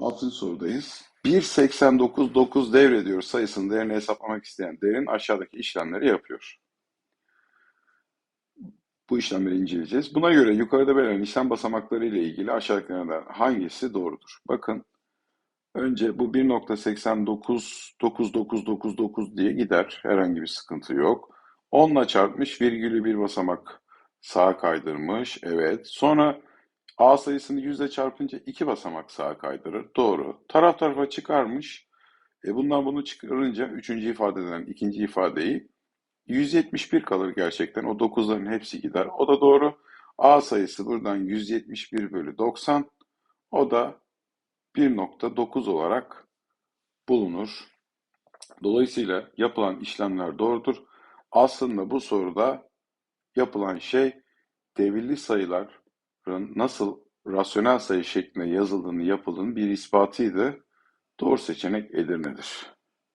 Altıncı sorudayız. 1.89.9 devrediyor sayısının değerini hesaplamak isteyen değerin aşağıdaki işlemleri yapıyor. Bu işlemleri inceleyeceğiz. Buna göre yukarıda verilen işlem basamakları ile ilgili aşağıdakilerden hangisi doğrudur? Bakın önce bu 1.89.99999 diye gider. Herhangi bir sıkıntı yok. 10 ile çarpmış virgülü bir basamak sağa kaydırmış. Evet. Sonra A sayısını 100 ile çarpınca 2 basamak sağa kaydırır. Doğru. Taraf tarafa çıkarmış. E bundan bunu çıkarınca üçüncü ifadeden ikinci ifadeyi 171 kalır gerçekten. O 9'ların hepsi gider. O da doğru. A sayısı buradan 171 bölü 90. O da 1.9 olarak bulunur. Dolayısıyla yapılan işlemler doğrudur. Aslında bu soruda yapılan şey devirli sayıların nasıl rasyonel sayı şeklinde yazıldığını yapıldığını bir ispatıydı. Doğru seçenek Edirne'dir.